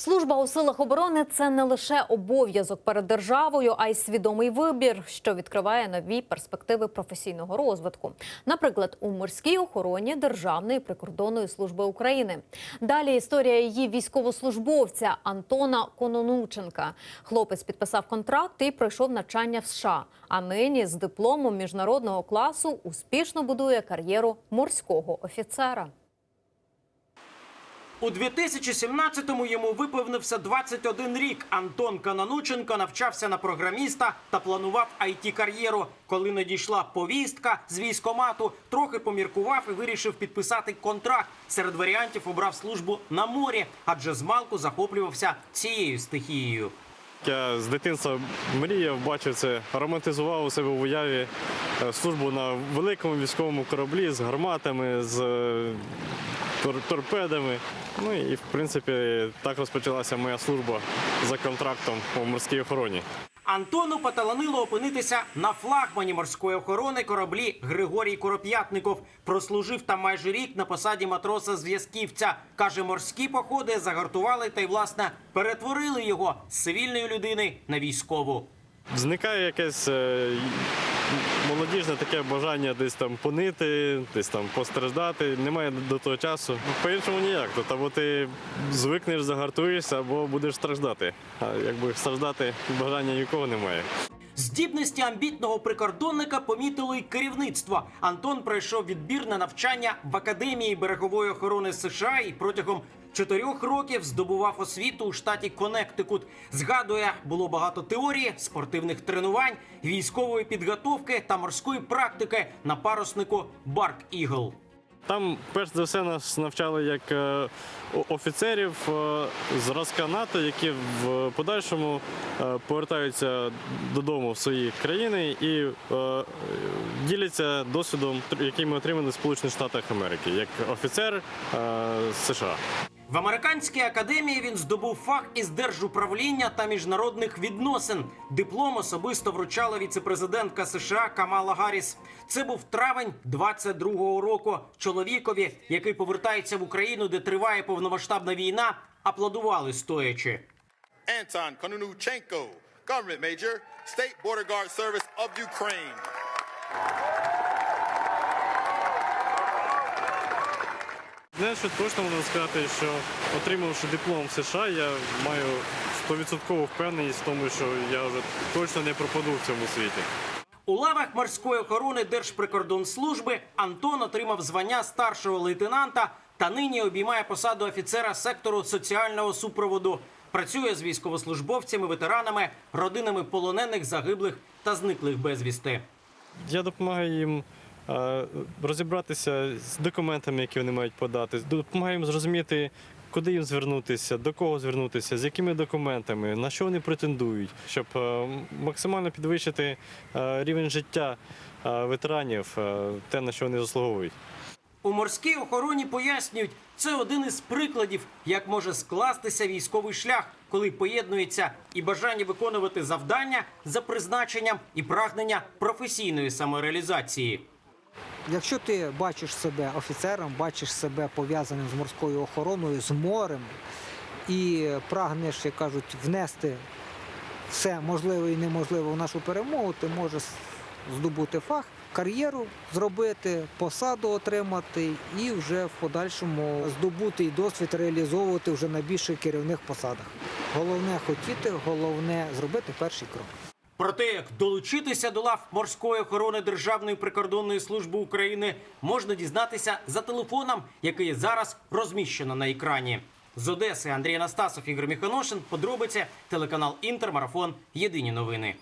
Служба у силах оборони це не лише обов'язок перед державою, а й свідомий вибір, що відкриває нові перспективи професійного розвитку. Наприклад, у морській охороні Державної прикордонної служби України. Далі історія її військовослужбовця Антона Кононученка. Хлопець підписав контракт і пройшов навчання в США. А нині з дипломом міжнародного класу успішно будує кар'єру морського офіцера. У 2017-му йому виповнився 21 рік. Антон Кананученко навчався на програміста та планував it кар'єру. Коли надійшла повістка з військомату, трохи поміркував і вирішив підписати контракт. Серед варіантів обрав службу на морі, адже змалку захоплювався цією стихією. Я з дитинства мріяв, бачив це, романтизував у себе в уяві е, службу на великому військовому кораблі з гарматами, з е, тор- торпедами. Ну і в принципі так розпочалася моя служба за контрактом у морській охороні. Антону поталанило опинитися на флагмані морської охорони кораблі Григорій Короп'ятников. Прослужив там майже рік на посаді матроса зв'язківця. Каже, морські походи загартували та й власне перетворили його з цивільної людини на військову. Зникає якесь е, молодіжне таке бажання десь там понити, десь там постраждати. Немає до того часу. Ну, По-іншому ніяк. Тобто або ти звикнеш, загартуєшся, або будеш страждати. А якби страждати бажання нікого немає. Здібності амбітного прикордонника помітило й керівництво. Антон пройшов відбір на навчання в академії берегової охорони США і протягом чотирьох років здобував освіту у штаті Коннектикут. Згадує, було багато теорії, спортивних тренувань, військової підготовки та морської практики на паруснику Барк Ігл. Там, перш за все, нас навчали як е, офіцерів е, зразка НАТО, які в подальшому е, повертаються додому в свої країни і діляться досвідом, який ми отримали в Сполучених Штатах Америки, як офіцер США. В американській академії він здобув фах із держуправління та міжнародних відносин. Диплом особисто вручала віцепрезидентка США Камала Гарріс. Це був травень 22-го року. Чоловікові, який повертається в Україну, де триває повномасштабна війна, аплодували стоячи. Anton Konunuchenko, Government Major, State Border Guard Service of Ukraine. Знаєш, що точно можна сказати, що отримавши диплом в США, я маю 100% впевненість в тому, що я вже точно не пропаду в цьому світі. У лавах морської охорони Держприкордонслужби Антон отримав звання старшого лейтенанта та нині обіймає посаду офіцера сектору соціального супроводу. Працює з військовослужбовцями, ветеранами, родинами полонених, загиблих та зниклих безвісти. Я допомагаю їм розібратися з документами, які вони мають подати, допомагаю їм зрозуміти, куди їм звернутися, до кого звернутися, з якими документами, на що вони претендують, щоб е, максимально підвищити е, рівень життя е, ветеранів, те, на що вони заслуговують. У морській охороні пояснюють, це один із прикладів, як може скластися військовий шлях, коли поєднується і бажання виконувати завдання за призначенням, і прагнення професійної самореалізації. Якщо ти бачиш себе офіцером, бачиш себе пов'язаним з морською охороною, з морем і прагнеш, як кажуть, внести все можливе і неможливе в нашу перемогу, ти можеш здобути фах, кар'єру зробити, посаду отримати і вже в подальшому здобути і досвід реалізовувати вже на більших керівних посадах. Головне хотіти, головне зробити перший крок. Про те, як долучитися до лав морської охорони Державної прикордонної служби України, можна дізнатися за телефоном, який зараз розміщено на екрані. З Одеси Андрій Анастасов, Ігор Міханошин. Подробиці телеканал Інтермарафон. Єдині новини.